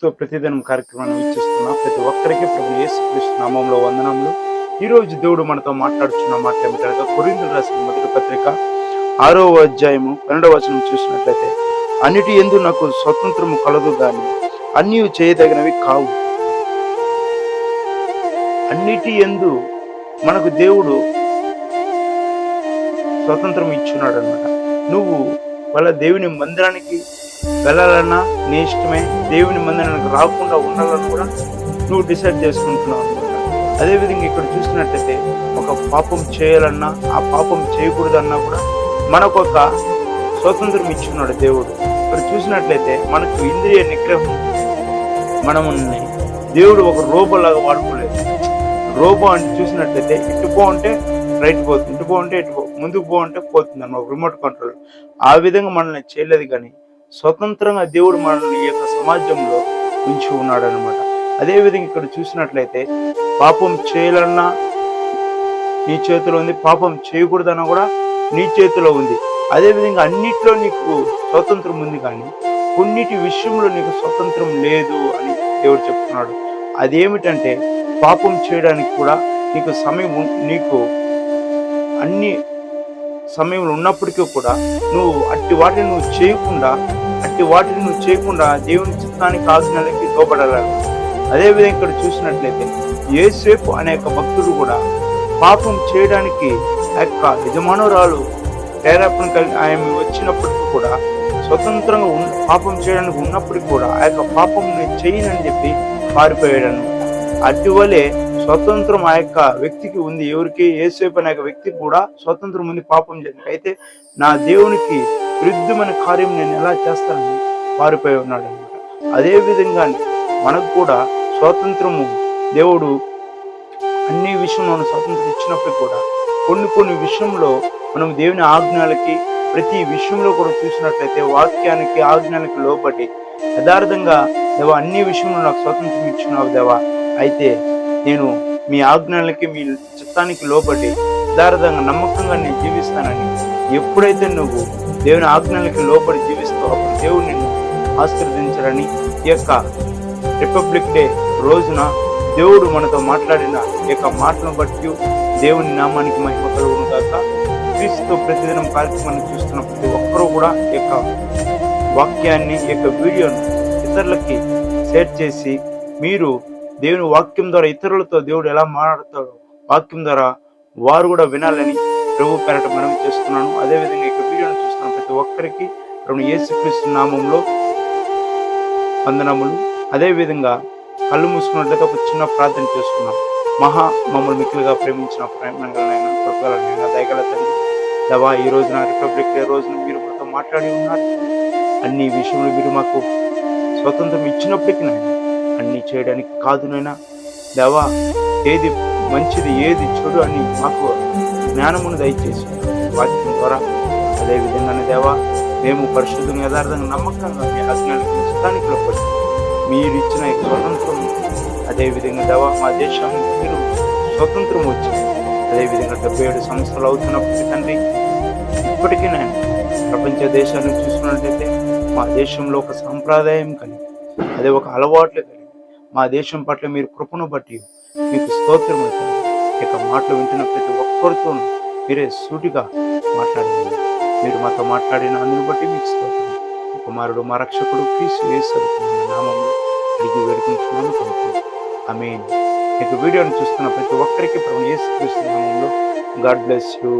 క్రీస్తుతో ప్రతిదినం కార్యక్రమాన్ని వీక్షిస్తున్న ప్రతి ఒక్కరికి ప్రభు యేసు క్రీస్తు నామంలో వందనములు. ఈ రోజు దేవుడు మనతో మాట్లాడుచున్న మాట ఏమిటనగా కొరిందులు రాసిన మొదటి పత్రిక ఆరో అధ్యాయము పన్నెండవ వచనం చూసినట్లయితే అన్నిటి ఎందు నాకు స్వతంత్రము కలదు గాని అన్నీ చేయదగినవి కావు. అన్నిటి ఎందు మనకు దేవుడు స్వతంత్రం ఇచ్చున్నాడు అనమాట నువ్వు వాళ్ళ దేవుని మందిరానికి వెళ్ళాలన్నా నీ ఇష్టమే దేవుని మందిరానికి రాకుండా ఉండాలని కూడా నువ్వు డిసైడ్ చేసుకుంటున్నావు అదేవిధంగా ఇక్కడ చూసినట్టయితే ఒక పాపం చేయాలన్నా ఆ పాపం చేయకూడదన్నా కూడా మనకు ఒక స్వతంత్రం ఇచ్చున్నాడు దేవుడు. ఇక్కడ చూసినట్లయితే మనకు ఇంద్రియ నిగ్రహం మనమున్నాయి దేవుడు ఒక రోబోలాగా వాడుకోలేదు. రోబో అంటే చూసినట్లయితే ఇటు పో అంటే రైట్ పోతుంది ఇటు పో అంటే ఇటు పో ముందుకు పో అంటే పోతుంది అన్న రిమోట్ కంట్రోల్. ఆ విధంగా మనల్ని చేయలేదు కానీ స్వతంత్రంగా దేవుడు మనల్ని ఈ యొక్క సమాజంలో ఉంచి ఉన్నాడు అనమాట అదేవిధంగా ఇక్కడ చూసినట్లయితే పాపం చేయాలన్నా నీ చేతిలో ఉంది పాపం చేయకూడదన్నా కూడా నీ చేతిలో ఉంది. అదేవిధంగా అన్నిట్లో నీకు స్వతంత్రం ఉంది కానీ కొన్నిటి విషయంలో నీకు స్వతంత్రం లేదు అని దేవుడు చెప్తున్నాడు. అదేమిటంటే పాపం చేయడానికి కూడా నీకు సమయం నీకు అన్ని సమయంలో ఉన్నప్పటికీ కూడా నువ్వు అట్టి వాటిని నువ్వు చేయకుండా అట్టి వాటిని నువ్వు చేయకుండా దేవుని చిత్తానికి ఆజ్ఞలకి లోపడాలని అదేవిధంగా ఇక్కడ చూసినట్లయితే ఏసేపు అనే యొక్క భక్తుడు కూడా పాపం చేయడానికి ఆ యొక్క యజమానురాలు ప్రేరేపణ కలిగి ఆయన వచ్చినప్పటికీ కూడా స్వతంత్రంగా ఉన్న పాపం చేయడానికి ఉన్నప్పటికీ కూడా ఆ యొక్క పాపం నేను చేయనని చెప్పి పారిపోయాడు అనమాట అటువలే స్వతంత్రం ఆ యొక్క వ్యక్తికి ఉంది. ఎవరికి? ఏసేపు అనే వ్యక్తి కూడా స్వతంత్రం ఉంది పాపం చేయడానికి అయితే నా దేవునికి విరుద్ధమైన కార్యం నేను ఎలా చేస్తానని పారిపోయి ఉన్నాడు అనమాట అదే విధంగా మనకు కూడా స్వాతంత్రము దేవుడు అన్ని విషయంలో స్వాతంత్రం ఇచ్చినప్పుడు కూడా కొన్ని కొన్ని విషయంలో మనం దేవుని ఆజ్ఞలకి ప్రతి విషయంలో కూడా చూసినట్లయితే వాక్యానికి ఆజ్ఞలకి లోపటి యథార్థంగా దేవా అన్ని విషయంలో నాకు స్వాతంత్రం ఇచ్చినావు దేవా. అయితే నేను మీ ఆజ్ఞలకి మీ చిత్తానికి లోబడి యథార్థంగా నమ్మకంగా నేను జీవిస్తానని. ఎప్పుడైతే నువ్వు దేవుని ఆజ్ఞలకి లోబడి జీవిస్తావు అప్పుడు దేవుడు నిన్ను ఆశీర్వదించాలని ఈ యొక్క రిపబ్లిక్ డే రోజున దేవుడు మనతో మాట్లాడిన ఈ యొక్క మాటను బట్టి దేవుని నామానికి మహిమ కలుగును కాక క్రీస్తుతో ప్రతిదినం కార్యక్రమాన్ని చూస్తున్న ప్రతి ఒక్కరూ కూడా ఈ యొక్క వాక్యాన్ని ఈ యొక్క వీడియోను ఇతరులకి షేర్ చేసి మీరు దేవుని వాక్యం ద్వారా ఇతరులతో దేవుడు ఎలా మాట్లాడతాడు వాక్యం ద్వారా వారు కూడా వినాలని ప్రభు పేరట మనవి చేస్తున్నాను. అదేవిధంగా ఇక్కడ వీడియోను చూస్తున్న ప్రతి ఒక్కరికి ప్రభు యేసుక్రీస్తు నామంలో వందనములు. అదేవిధంగా కళ్ళు మూసుకున్నట్లయితే ఒక చిన్న ప్రార్థన చేసుకున్నాం మహా మమ్మల్ని మిక్కులుగా ప్రేమించిన ప్రేమంగళనైనా కృపగలనైనా దయగల తండ్రి. దవా ఈ రోజున రిపబ్లిక్ డే రోజున మీరు మాతో మాట్లాడి ఉన్నారు. అన్ని విషయంలో మీరు మాకు స్వతంత్రం ఇచ్చినప్పటికీ నాయన అన్ని చేయడానికి కాదు నైనా దేవా ఏది మంచిది ఏది చెడు అని మాకు జ్ఞానమును దయచేసి వాక్యం ద్వారా అదేవిధంగానే దేవా మేము పరిశుద్ధం యథార్థంగా నమ్మకంగా మీ అజ్ఞానికి ఇష్టానికి లోపడి మీరు ఇచ్చిన ఈ స్వతంత్రం అదేవిధంగా దేవా మా దేశానికి మీరు స్వతంత్రం వచ్చింది అదేవిధంగా డెబ్బై ఏడు సంవత్సరాలు అవుతున్నప్పటికీ తండ్రి ఇప్పటికీ నేను ప్రపంచ దేశాన్ని చూసుకున్నట్లయితే మా దేశంలో ఒక సాంప్రదాయం కలిగి అదే ఒక అలవాట్లు కలిగి మా దేశం పట్ల మీరు కృపను బట్టి మీకు స్తోత్రం ఇక మాటలు వింటున్న ప్రతి ఒక్కరితో మీరే సూటిగా మాట్లాడింది మీరు మాతో మాట్లాడిన అందుని బట్టి మీకు స్తోత్రం. కుమారుడు మా రక్షకుడు క్రీస్తు వేసరు నామంలో అడిగి వేడుకుంటున్నాను తండ్రి. ఆమె మీకు వీడియోను చూస్తున్న ప్రతి ఒక్కరికి ప్రభు యేసు క్రీస్తు నామంలో గాడ్ బ్లెస్ యూ.